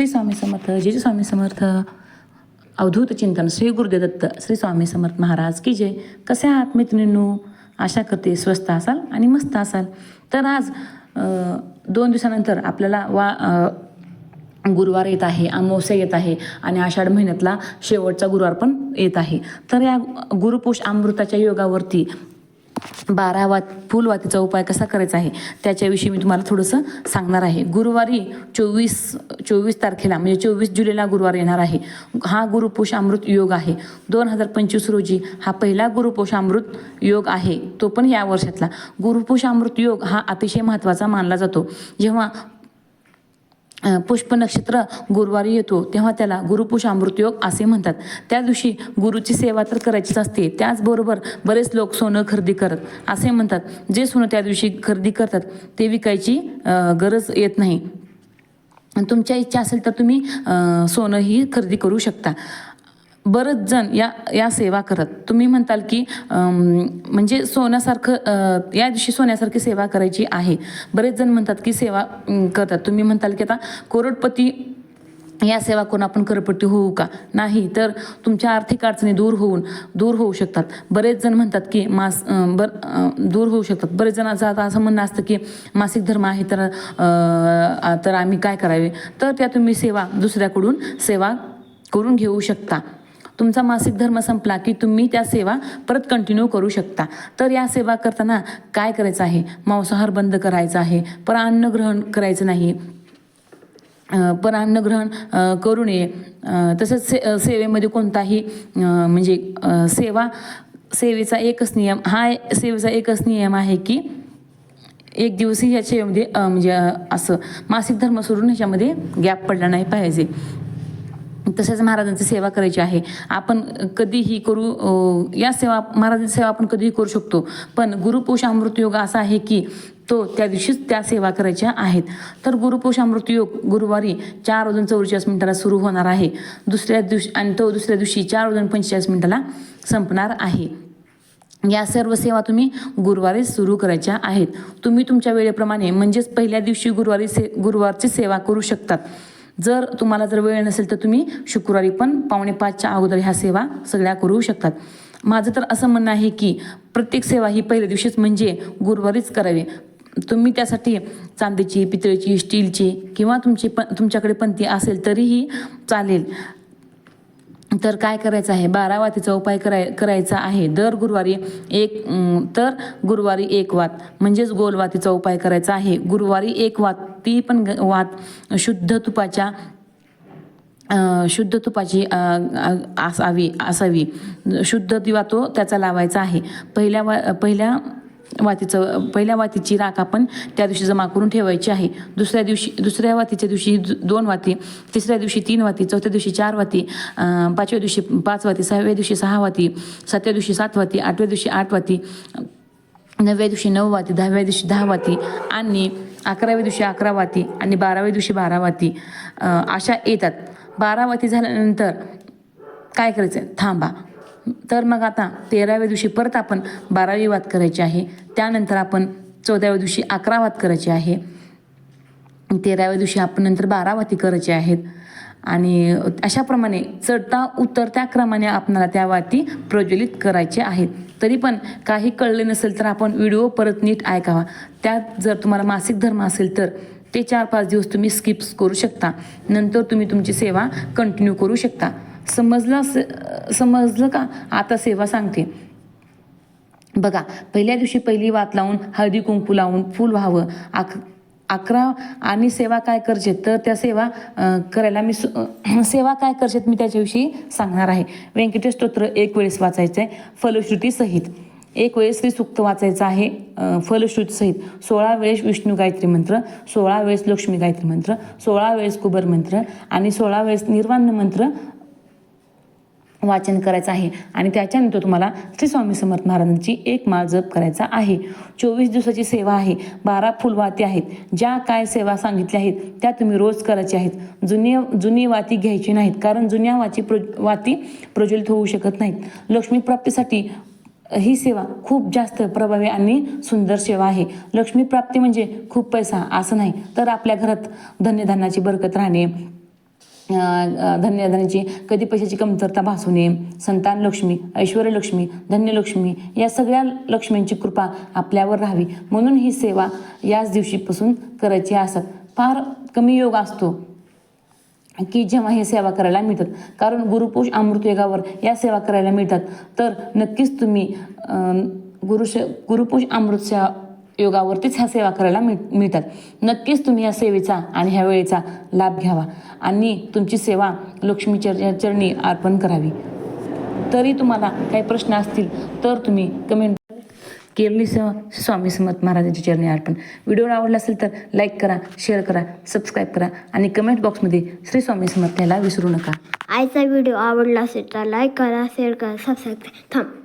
श्री स्वामी समर्थ जेजू स्वामी समर्थ. अवधूत चिंतन श्री गुरुदेदत्त श्री स्वामी समर्थ महाराज की जय. कसे आहात मैत्रिणींनो? आशा करते स्वस्त असाल आणि मस्त असाल. तर आज दोन दिवसानंतर आपल्याला वा गुरुवार येत आहे अमावस्या येत आहे आणि आषाढ महिन्यातला शेवटचा गुरुवार पण येत आहे. तर या गुरुपुष अमृताच्या योगावरती बारा वात फुलवातीचा उपाय कसा करायचा आहे त्याच्याविषयी मी तुम्हाला थोडंसं सांगणार आहे. गुरुवारी चोवीस चोवीस तारखेला म्हणजे चोवीस जुलैला गुरुवार येणार आहे. हा गुरुपुष अमृत योग आहे. दोन हजार पंचवीस रोजी हा पहिला गुरुपुष अमृत योग आहे तो पण या वर्षातला. गुरुपुष अमृत योग हा अतिशय महत्त्वाचा मानला जातो. जेव्हा पुष्प नक्षत्र गुरुवारी येतो तेव्हा त्याला गुरुपुष अमृतयोग असे म्हणतात. त्या दिवशी गुरुची सेवा तर करायचीच असते त्याचबरोबर बरेच लोक सोनं खरेदी करत असे म्हणतात. जे सोनं त्या दिवशी खरेदी करतात ते विकायची गरज येत नाही. तुमच्या इच्छा असेल तर तुम्ही सोनंही खरेदी करू शकता. बरंच जण या या सेवा करत. तुम्ही म्हणताल की म्हणजे सोन्यासारखं या दिवशी सोन्यासारखी सेवा करायची आहे. बरेच जण म्हणतात की सेवा करतात. तुम्ही म्हणताल की आता करोडपती या सेवा करून आपण करपट्टी होऊ का? नाही तर तुमच्या आर्थिक अडचणी दूर होऊन दूर होऊ शकतात. बरेच जण म्हणतात की मास बर दूर होऊ शकतात. बरेच जणांचं आता असं म्हणणं असतं की मासिक धर्म आहे तर तर आम्ही काय करावे? तर त्या तुम्ही सेवा दुसऱ्याकडून सेवा करून घेऊ शकता. तुमचा मासिक धर्म संपला की तुम्ही त्या सेवा परत कंटिन्यू करू शकता. तर या सेवा करताना काय करायचं आहे? मांसाहार बंद करायचा आहे. पर अन्न ग्रहण करायचं नाही. पर अन्न अन्नग्रहण करू नये. तसंच से सेवेमध्ये कोणताही म्हणजे सेवा सेवेचा एकच नियम हा सेवेचा एकच नियम आहे की एक दिवसही याच्यामध्ये सेवेमध्ये म्हणजे असं मासिक धर्म सोडून ह्याच्यामध्ये गॅप पडला नाही पाहिजे. तसेच महाराजांची सेवा करायची आहे. आपण कधीही करू या सेवा महाराजांची सेवा आपण कधीही करू शकतो. पण गुरुपोष अमृत योग असा आहे की तो त्या दिवशीच त्या सेवा करायच्या आहेत. तर गुरुपुष अमृत योग गुरुवारी चार वाजून चौवेचाळीस मिनिटाला सुरू होणार आहे. दुसऱ्या दिवशी आणि तो दुसऱ्या दिवशी चार वाजून पंचेचाळीस मिनिटाला संपणार आहे. या सर्व सेवा तुम्ही गुरुवारी सुरू करायच्या आहेत. तुम्ही तुमच्या वेळेप्रमाणे म्हणजेच पहिल्या दिवशी गुरुवारी से गुरुवारची सेवा करू शकतात. जर तुम्हाला जर वेळ नसेल तर तुम्ही शुक्रवारी पण पावणे पाचच्या अगोदर ह्या सेवा सगळ्या करू शकतात. माझं तर असं म्हणणं आहे की प्रत्येक सेवा ही पहिल्या दिवशीच म्हणजे गुरुवारीच करावी. तुम्ही त्यासाठी चांदीची पितळेची स्टीलची किंवा तुमची पण तुमच्याकडे पंथी असेल तरीही चालेल. तर काय करायचं आहे? बारा वातीचा उपाय कराय करायचा आहे. दर गुरुवारी एक तर गुरुवारी एक वात म्हणजेच गोल वातीचा उपाय करायचा आहे. गुरुवारी एक वात ती पण ग- वात शुद्ध तुपाच्या शुद्ध तुपाची असावी असावी शुद्ध दिवा तो त्याचा लावायचा आहे. पहिल्या वा पहिल्या वातीचं पहिल्या वातीची राख आपण त्या दिवशी जमा करून ठेवायची आहे. दुसऱ्या दिवशी दुसऱ्या वातीच्या दिवशी दोन वाती तिसऱ्या दिवशी तीन वाती चौथ्या दिवशी चार वाती पाचव्या दिवशी पाच वाती सहाव्या दिवशी सहा वाती सातव्या दिवशी सात वाती आठव्या दिवशी आठ वाती नवव्या दिवशी नऊ वाती दहाव्या दिवशी दहा वाती आणि अकराव्या दिवशी अकरा वाती आणि बाराव्या दिवशी बारा वाती अशा येतात. बारा वाती झाल्यानंतर काय करायचं? थांबा. तर मग आता तेराव्या दिवशी परत आपण बारावी वात करायची आहे. त्यानंतर आपण चौदाव्या दिवशी अकरा वात करायची आहे. तेराव्या दिवशी आपण नंतर बारा वाती करायचे आहेत. आणि अशाप्रमाणे चढता उतरत्या क्रमाने आपणाला त्या वाती प्रज्वलित करायचे आहेत. तरी पण काही कळले नसेल तर आपण व्हिडिओ परत नीट ऐकावा. त्यात जर तुम्हाला मासिक धर्म असेल तर ते चार पाच दिवस तुम्ही स्किप्स करू शकता. नंतर तुम्ही तुमची सेवा कंटिन्यू करू शकता. समजलं असे- समजलं का? आता सेवा सांगते. बघा पहिल्या दिवशी पहिली वात लावून हळदी कुंकू लावून फूल व्हावं. आख अकरा आणि सेवा काय करचे तर त्या सेवा करायला मी सु- सेवा काय करशेत मी त्याच्याविषयी सांगणार आहे. व्यंकटेश स्तोत्र एक वेळेस वाचायचं आहे फलश्रुती सहित. एक वेळेस श्री सुक्त वाचायचं आहे. अं, फलश्रुती सहित. सोळा वेळेस विष्णू गायत्री मंत्र सोळा वेळेस लक्ष्मी गायत्री मंत्र सोळा वेळेस कुबर मंत्र आणि सोळा वेळेस निर्वाण मंत्र वाचन करायचं आहे. आणि त्याच्यानंतर तुम्हाला श्री स्वामी समर्थ महाराजांची एक माळ जप करायचा आहे. चोवीस दिवसाची सेवा आहे. बारा फुलवाती आहेत. ज्या काय सेवा सांगितल्या आहेत त्या तुम्ही रोज करायच्या आहेत. जुनी जुनी वाती घ्यायची नाहीत. कारण जुन्या वाची प्र वाती प्रज्वलित होऊ शकत नाहीत. लक्ष्मी प्राप्तीसाठी ही सेवा खूप जास्त प्रभावी आणि सुंदर सेवा आहे. लक्ष्मी प्राप्ती म्हणजे खूप पैसा असं नाही. तर आपल्या घरात धन्यधान्याची बरकत राहणे अं, कधी पैशाची कमतरता भासू नये. संतान लक्ष्मी ऐश्वर्यलक्ष्मी लक्ष्मी या सगळ्या लक्ष्मींची कृपा आपल्यावर राहावी. म्हणून ही सेवा याच दिवशीपासून करायची असतात फार कमी योग असतो की जेव्हा हे सेवा करायला मिळतात. कारण गुरुपुष अमृतयुगावर या सेवा करायला मिळतात. तर नक्कीच तुम्ही गुरुश गुरुपुष सेवा योगावरतीच ह्या सेवा करायला मिळ मिळतात. नक्कीच तुम्ही या सेवेचा आणि ह्या वेळेचा लाभ घ्यावा आणि तुमची सेवा लक्ष्मीच्या चरणी अर्पण करावी. तरी तुम्हाला काही प्रश्न असतील तर तुम्ही कमेंट केरली स्वामी समर्थ महाराजांच्या चरणी अर्पण. व्हिडिओ आवडला असेल तर लाईक करा शेअर करा सबस्क्राईब करा आणि कमेंट बॉक्समध्ये श्री स्वामी समर्थ याला विसरू नका. आजचा व्हिडिओ आवडला असेल तर लाईक करा शेअर करा सबस्क्राईब थांब.